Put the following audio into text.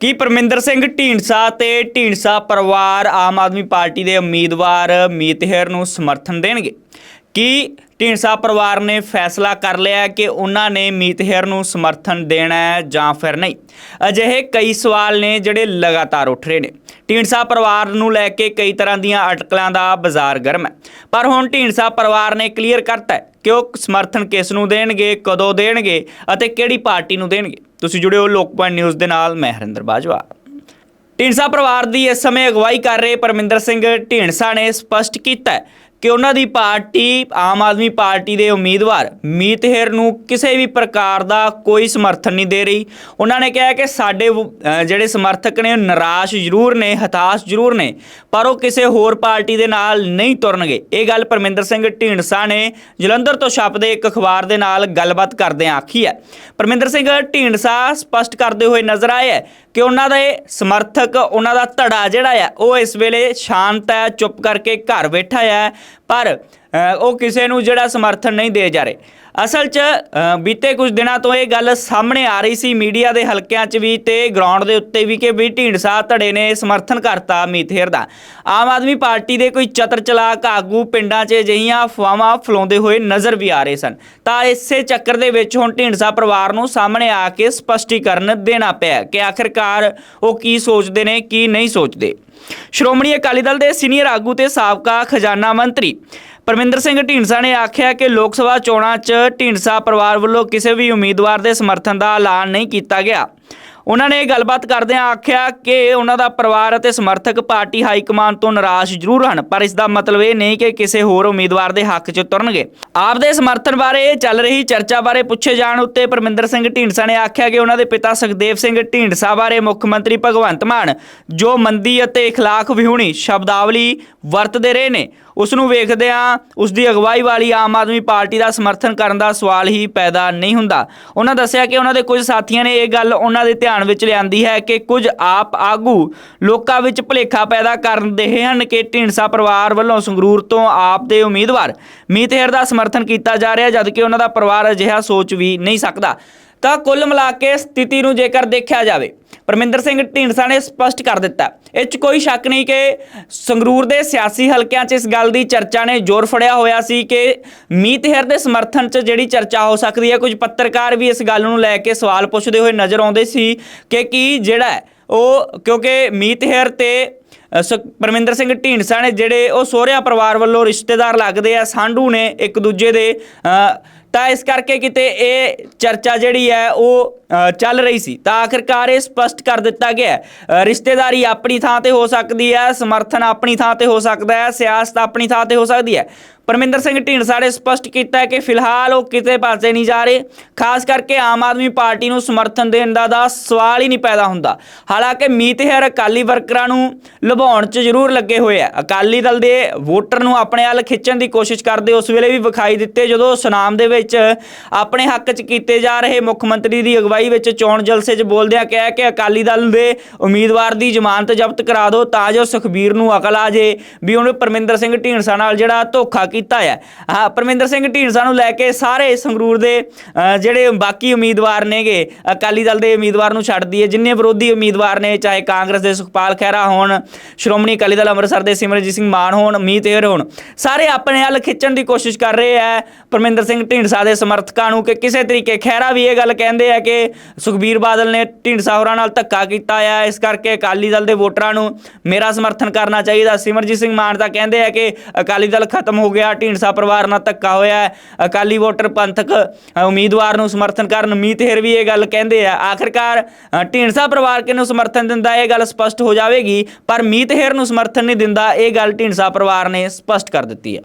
ਕੀ ਪਰਮਿੰਦਰ ਸਿੰਘ ਢੀਂਡਸਾ ਤੇ ਢੀਂਡਸਾ ਪਰਿਵਾਰ ਆਮ ਆਦਮੀ ਪਾਰਟੀ ਦੇ ਉਮੀਦਵਾਰ ਮੀਤਹਿਰ ਨੂੰ ਸਮਰਥਨ ਦੇਣਗੇ? ਕੀ ਢੀਂਡਸਾ ਪਰਿਵਾਰ ਨੇ ਫੈਸਲਾ ਕਰ ਲਿਆ ਕਿ ਉਹਨਾਂ ਨੇ ਮੀਤਹਿਰ ਨੂੰ ਸਮਰਥਨ ਦੇਣਾ ਹੈ ਜਾਂ ਫਿਰ ਨਹੀਂ? ਅਜਿਹੇ ਕਈ ਸਵਾਲ ਨੇ ਜਿਹੜੇ ਲਗਾਤਾਰ ਉੱਠ ਰਹੇ ਨੇ। ਢੀਂਡਸਾ ਪਰਿਵਾਰ ਨੂੰ ਲੈ ਕੇ ਕਈ ਤਰ੍ਹਾਂ ਦੀਆਂ ਅਟਕਲਾਂ ਦਾ ਬਾਜ਼ਾਰ ਗਰਮ ਹੈ। ਪਰ ਹੁਣ ਢੀਂਡਸਾ ਪਰਿਵਾਰ ਨੇ ਕਲੀਅਰ ਕਰਤਾ ਕਿ ਉਹ ਸਮਰਥਨ ਕਿਸ ਨੂੰ ਦੇਣਗੇ, ਕਦੋਂ ਦੇਣਗੇ ਅਤੇ ਕਿਹੜੀ ਪਾਰਟੀ ਨੂੰ ਦੇਣਗੇ? ਤੁਸੀਂ ਜੁੜਿਓ ਲੋਕ ਪੁਆਇੰਟ ਨਿਊਜ਼ ਦੇ ਨਾਲ, ਮੈਂ ਹਰਿੰਦਰ ਬਾਜਵਾ। ਢੀਂਡਸਾ ਪਰਿਵਾਰ ਦੀ ਇਸ ਸਮੇਂ ਅਗਵਾਈ ਕਰ ਰਹੇ ਪਰਮਿੰਦਰ ਸਿੰਘ ਢੀਂਡਸਾ ਨੇ ਸਪਸ਼ਟ ਕੀਤਾ ਕਿ ਉਹਨਾਂ ਦੀ ਪਾਰਟੀ, ਆਮ ਆਦਮੀ ਪਾਰਟੀ ਦੇ ਉਮੀਦਵਾਰ ਮੀਤਹਿਰ ਨੂੰ ਕਿਸੇ ਵੀ ਪ੍ਰਕਾਰ ਦਾ ਕੋਈ ਸਮਰਥਨ ਨਹੀਂ ਦੇ ਰਹੀ। ਉਹਨਾਂ ਨੇ ਕਿਹਾ ਕਿ ਸਾਡੇ ਜਿਹੜੇ ਸਮਰਥਕ ਨੇ ਨਿਰਾਸ਼ ਜ਼ਰੂਰ ਨੇ, ਹਤਾਸ਼ ਜ਼ਰੂਰ ਨੇ, ਪਰ ਉਹ ਕਿਸੇ ਹੋਰ ਪਾਰਟੀ ਦੇ ਨਾਲ ਨਹੀਂ ਤੁਰਨਗੇ। ਇਹ ਗੱਲ ਪਰਮਿੰਦਰ ਸਿੰਘ ਢੀਂਡਸਾ ਨੇ ਜਲੰਧਰ ਤੋਂ ਛਪਦੇ ਇੱਕ ਅਖਬਾਰ ਦੇ ਨਾਲ ਗੱਲਬਾਤ ਕਰਦਿਆਂ ਆਖੀ ਹੈ। ਪਰਮਿੰਦਰ ਸਿੰਘ ਢੀਂਡਸਾ ਸਪਸ਼ਟ ਕਰਦੇ ਹੋਏ ਨਜ਼ਰ ਆਏ ਹੈ ਕਿ ਉਹਨਾਂ ਦੇ ਸਮਰਥਕ, ਉਹਨਾਂ ਦਾ ਧੜਾ ਜਿਹੜਾ ਹੈ, ਉਹ ਇਸ ਵੇਲੇ ਸ਼ਾਂਤ ਹੈ, ਚੁੱਪ ਕਰਕੇ ਘਰ ਬੈਠਾ ਹੈ। ਪਰ ਉਹ ਕਿਸੇ ਨੂੰ ਜਿਹੜਾ ਸਮਰਥਨ ਨਹੀਂ ਦੇ ਜਾ ਰਹੇ। ਅਸਲ 'ਚ ਬੀਤੇ ਕੁਝ ਦਿਨਾਂ ਤੋਂ ਇਹ ਗੱਲ ਸਾਹਮਣੇ ਆ ਰਹੀ ਸੀ ਮੀਡੀਆ ਦੇ ਹਲਕਿਆਂ 'ਚ ਵੀ ਤੇ ਗਰਾਊਂਡ ਦੇ ਉੱਤੇ ਵੀ ਕਿ ਵੀ ਢੀਂਡਸਾ ਧੜੇ ਨੇ ਸਮਰਥਨ ਕਰਤਾ ਮੀਥੇਰ ਦਾ। ਆਮ ਆਦਮੀ ਪਾਰਟੀ ਦੇ ਕੋਈ ਚਤਰ ਚਲਾਕ ਆਗੂ ਪਿੰਡਾਂ 'ਚ ਅਜਿਹੀਆਂ ਅਫਵਾਹਾਂ ਫਲਾਉਂਦੇ ਹੋਏ ਨਜ਼ਰ ਵੀ ਆ ਰਹੇ ਸਨ। ਤਾਂ ਇਸੇ ਚੱਕਰ ਦੇ ਵਿੱਚ ਹੁਣ ਢੀਂਡਸਾ ਪਰਿਵਾਰ ਨੂੰ ਸਾਹਮਣੇ ਆ ਕੇ ਸਪਸ਼ਟੀਕਰਨ ਦੇਣਾ ਪਿਆ ਕਿ ਆਖਿਰਕਾਰ ਉਹ ਕੀ ਸੋਚਦੇ ਨੇ, ਕੀ ਨਹੀਂ ਸੋਚਦੇ। ਸ਼੍ਰੋਮਣੀ ਅਕਾਲੀ ਦਲ ਦੇ ਸੀਨੀਅਰ ਆਗੂ ਤੇ ਸਾਬਕਾ ਖਜ਼ਾਨਾ ਮੰਤਰੀ ਪਰਮਿੰਦਰ ਸਿੰਘ ਢੀਂਡਸਾ ਨੇ ਆਖਿਆ ਕਿ ਲੋਕ ਸਭਾ ਚੋਣਾਂ 'ਚ ਢੀਂਡਸਾ ਪਰਿਵਾਰ ਵੱਲੋਂ ਕਿਸੇ ਵੀ ਉਮੀਦਵਾਰ ਦੇ ਸਮਰਥਨ ਦਾ ਐਲਾਨ ਨਹੀਂ ਕੀਤਾ ਗਿਆ। ਉਹਨਾਂ ਨੇ ਇਹ ਗੱਲਬਾਤ ਕਰਦਿਆਂ ਆਖਿਆ ਕਿ ਉਹਨਾਂ ਦਾ ਪਰਿਵਾਰ ਅਤੇ ਸਮਰਥਕ ਪਾਰਟੀ ਹਾਈ ਕਮਾਨ ਤੋਂ ਨਿਰਾਸ਼ ਜ਼ਰੂਰ ਹਨ ਪਰ ਇਸ ਦਾ ਮਤਲਬ ਇਹ ਨਹੀਂ ਕਿ ਕਿਸੇ ਹੋਰ ਉਮੀਦਵਾਰ ਦੇ ਹੱਕ 'ਚ ਤੁਰਨਗੇ ਆਪ ਦੇ ਸਮਰਥਨ ਬਾਰੇ ਚੱਲ ਰਹੀ ਚਰਚਾ ਬਾਰੇ ਪੁੱਛੇ ਜਾਣ ਉੱਤੇ ਪਰਮਿੰਦਰ ਸਿੰਘ ਢੀਂਡਸਾ ਨੇ ਆਖਿਆ ਕਿ ਉਹਨਾਂ ਦੇ ਪਿਤਾ ਸੁਖਦੇਵ ਸਿੰਘ ਢੀਂਡਸਾ ਬਾਰੇ ਮੁੱਖ ਮੰਤਰੀ ਭਗਵੰਤ ਮਾਨ ਜੋ ਮੰਦੀ ਅਤੇ اخلاق ਵਿਹੂਣੀ ਸ਼ਬਦਾਵਲੀ ਵਰਤਦੇ ਰਹੇ ਨੇ ਉਸ ਨੂੰ ਵੇਖਦਿਆਂ ਉਸ ਦੀ ਅਗਵਾਈ ਵਾਲੀ ਆਮ ਆਦਮੀ ਪਾਰਟੀ ਦਾ ਸਮਰਥਨ ਕਰਨ ਦਾ ਸਵਾਲ ਹੀ ਪੈਦਾ ਨਹੀਂ ਹੁੰਦਾ ਉਹਨਾਂ ਦੱਸਿਆ ਕਿ ਉਹਨਾਂ ਦੇ ਕੁਝ ਸਾਥੀਆਂ ਨੇ ਇਹ ਗੱਲ ਉਹਨਾਂ ਦੇ ਧਿਆਨ ਵਿੱਚ ਲਿਆਂਦੀ ਹੈ ਕਿ ਕੁਝ ਆਪ ਆਗੂ ਲੋਕਾਂ ਵਿੱਚ ਭੁਲੇਖਾ ਪੈਦਾ ਕਰਨ ਦੇ ਹਨ ਕਿ ਢੀਂਡਸਾ ਪਰਿਵਾਰ ਵੱਲੋਂ ਸੰਗਰੂਰ ਤੋਂ ਆਪ ਦੇ ਉਮੀਦਵਾਰ ਮੀਤਹਿਰ ਦਾ ਸਮਰਥਨ ਕੀਤਾ ਜਾ ਰਿਹਾ, ਜਦਕਿ ਉਹਨਾਂ ਦਾ ਪਰਿਵਾਰ ਅਜਿਹਾ ਸੋਚ ਵੀ ਨਹੀਂ ਸਕਦਾ। ਤਾਂ ਕੁੱਲ ਮਿਲਾ ਕੇ ਸਥਿਤੀ ਨੂੰ ਜੇਕਰ ਦੇਖਿਆ ਜਾਵੇ, ਪਰਮਿੰਦਰ ਸਿੰਘ ਢੀਂਡਸਾ ਨੇ ਸਪਸ਼ਟ ਕਰ ਦਿੱਤਾ। ਇਹ 'ਚ ਕੋਈ ਸ਼ੱਕ ਨਹੀਂ ਕਿ ਸੰਗਰੂਰ ਦੇ ਸਿਆਸੀ ਹਲਕਿਆਂ 'ਚ ਇਸ ਗੱਲ ਦੀ ਚਰਚਾ ਨੇ ਜ਼ੋਰ ਫੜਿਆ ਹੋਇਆ ਸੀ ਕਿ ਮੀਤਹਿਰ ਦੇ ਸਮਰਥਨ 'ਚ ਜਿਹੜੀ ਚਰਚਾ ਹੋ ਸਕਦੀ ਹੈ, ਕੁਝ ਪੱਤਰਕਾਰ ਵੀ ਇਸ ਗੱਲ ਨੂੰ ਲੈ ਕੇ ਸਵਾਲ ਪੁੱਛਦੇ ਹੋਏ ਨਜ਼ਰ ਆਉਂਦੇ ਸੀ ਕਿ ਕੀ ਜਿਹੜਾ ਉਹ ਕਿਉਂਕਿ ਮੀਤਹਿਰ ਤੇ ਸ- ਪਰਮਿੰਦਰ ਸਿੰਘ ਢੀਂਡਸਾ ਨੇ ਜਿਹੜੇ ਉਹ ਸਹੁਰਿਆਂ ਪਰਿਵਾਰ ਵੱਲੋਂ ਰਿਸ਼ਤੇਦਾਰ ਲੱਗਦੇ ਆ, ਸਾਂਢੂ ਨੇ ਇੱਕ ਦੂਜੇ ਦੇ ਤਾਂ ਇਸ ਕਰਕੇ ਕਿਤੇ ਇਹ ਚਰਚਾ ਜਿਹੜੀ ਹੈ ਉਹ ਚੱਲ ਰਹੀ ਸੀ। ਤਾਂ ਆਖਿਰਕਾਰ ਇਹ ਸਪਸ਼ਟ ਕਰ ਦਿੱਤਾ ਗਿਆ ਰਿਸ਼ਤੇਦਾਰੀ ਆਪਣੀ ਥਾਂ ਤੇ ਹੋ ਸਕਦੀ ਹੈ, ਸਮਰਥਨ ਆਪਣੀ ਥਾਂ ਤੇ ਹੋ ਸਕਦਾ ਹੈ, ਸਿਆਸਤ ਆਪਣੀ ਥਾਂ ਤੇ ਹੋ ਸਕਦੀ ਹੈ। ਪਰਮਿੰਦਰ ਸਿੰਘ ਢੀਂਡਸਾ ਨੇ ਸਪਸ਼ਟ ਕੀਤਾ ਕਿ ਫਿਲਹਾਲ ਉਹ ਕਿਤੇ ਪਾਸੇ ਨਹੀਂ ਜਾ ਰਹੇ। ਖਾਸ ਕਰਕੇ ਆਮ ਆਦਮੀ ਪਾਰਟੀ ਨੂੰ ਸਮਰਥਨ ਦੇਣ ਦਾ ਦਾ ਸਵਾਲ ਹੀ ਨਹੀਂ ਪੈਦਾ ਹੁੰਦਾ। ਹਾਲਾਂਕਿ ਮੀਤਹਿਰ ਅਕਾਲੀ ਵਰਕਰਾਂ ਨੂੰ ਲੁਭਾਉਣ 'ਚ ਜ਼ਰੂਰ ਲੱਗੇ ਹੋਏ ਆ ਅਕਾਲੀ ਦਲ ਦੇ ਵੋਟਰ ਨੂੰ ਆਪਣੇ ਵੱਲ ਖਿੱਚਣ ਦੀ ਕੋਸ਼ਿਸ਼ ਕਰਦੇ ਉਸ ਵੇਲੇ ਵੀ ਵਿਖਾਈ ਦਿੱਤੇ ਜਦੋਂ ਸੁਨਾਮ ਦੇ ਵਿੱਚ ਆਪਣੇ ਹੱਕ 'ਚ ਕੀਤੇ ਜਾ ਰਹੇ ਮੁੱਖ ਮੰਤਰੀ ਦੀ ਅਗਵਾਈ ਵਿੱਚ ਚੋਣ ਜਲਸੇ 'ਚ ਬੋਲਦਿਆਂ ਕਿਹਾ ਕਿ ਅਕਾਲੀ ਦਲ ਦੇ ਉਮੀਦਵਾਰ ਦੀ ਜ਼ਮਾਨਤ ਜ਼ਬਤ ਕਰਾ ਦਿਓ ਤਾਂ ਜੋ ਸੁਖਬੀਰ ਨੂੰ ਅਕਲ ਆ ਜੇ। ਵੀ ਉਹਨੇ ਪਰਮਿੰਦਰ ਸਿੰਘ ਢੀਂਡਸਾ ਨਾਲ ਜਿਹੜਾ ਧੋਖਾ ਕੀਤਾ ਹੈ ਹਾਂ, ਪਰਮਿੰਦਰ ਸਿੰਘ ਢੀਂਡਸਾ ਨੂੰ ਲੈ ਕੇ ਸਾਰੇ ਸੰਗਰੂਰ ਦੇ ਜਿਹੜੇ ਬਾਕੀ ਉਮੀਦਵਾਰ ਨੇਗੇ, ਅਕਾਲੀ ਦਲ ਦੇ ਉਮੀਦਵਾਰ ਨੂੰ ਛੱਡ ਦਈਏ। ਜਿੰਨੇ ਵਿਰੋਧੀ ਉਮੀਦਵਾਰ ਨੇ, ਚਾਹੇ ਕਾਂਗਰਸ ਦੇ ਸੁਖਪਾਲ ਖਹਿਰਾ ਹੋਣ, ਸ਼੍ਰੋਮਣੀ ਅਕਾਲੀ ਦਲ ਅੰਮ੍ਰਿਤਸਰ ਦੇ ਸਿਮਰਜੀਤ ਸਿੰਘ ਮਾਨ ਹੋਣ, ਮੀਤ ਹੇਰ ਹੋਣ। ਸਾਰੇ ਆਪਣੇ ਵੱਲ ਖਿੱਚਣ ਦੀ ਕੋਸ਼ਿਸ਼ ਕਰ ਰਹੇ ਆ ਪਰਮਿੰਦਰ ਸਿੰਘ ਢੀਂਡਸਾ ਢੀਂਡਸਾ ਦੇ ਸਮਰਥਕਾਂ ਨੂੰ ਕਿ ਕਿਸੇ ਤਰੀਕੇ ਖਹਿਰਾ ਵੀ ਇਹ ਗੱਲ ਕਹਿੰਦੇ ਆ ਕਿ ਸੁਖਬੀਰ ਬਾਦਲ ਨੇ ਢੀਂਡਸਾ ਹੋਰਾਂ ਨਾਲ ਧੱਕਾ ਕੀਤਾ ਆ। ਇਸ ਕਰਕੇ ਅਕਾਲੀ ਦਲ ਦੇ ਵੋਟਰਾਂ ਨੂੰ ਮੇਰਾ ਸਮਰਥਨ ਕਰਨਾ ਚਾਹੀਦਾ। ਸਿਮਰਜੀਤ ਸਿੰਘ ਮਾਨ ਤਾਂ ਕਹਿੰਦੇ ਆ ਕਿ ਅਕਾਲੀ ਦਲ ਖਤਮ ਹੋ ਗਿਆ, ਢੀਂਡਸਾ ਪਰਿਵਾਰ ਨਾਲ ਧੱਕਾ ਹੋਇਆ ਅਕਾਲੀ ਵੋਟਰ ਪੰਥਕ ਉਮੀਦਵਾਰ ਨੂੰ ਸਮਰਥਨ ਕਰਨ ਮੀਤ ਹੇਰ ਵੀ ਇਹ ਗੱਲ ਕਹਿੰਦੇ ਆ। ਆਖਿਰਕਾਰ ਢੀਂਡਸਾ ਪਰਿਵਾਰ ਕਿਹਨੂੰ ਸਮਰਥਨ ਦਿੰਦਾ ਇਹ ਗੱਲ ਸਪਸ਼ਟ ਹੋ ਜਾਵੇਗੀ, ਪਰ ਮੀਤ ਹੇਰ ਨੂੰ ਸਮਰਥਨ ਨਹੀਂ ਦਿੰਦਾ। ਇਹ ਗੱਲ ਢੀਂਡਸਾ ਪਰਿਵਾਰ ਨੇ ਸਪਸ਼ਟ ਕਰ ਦਿੱਤੀ ਹੈ।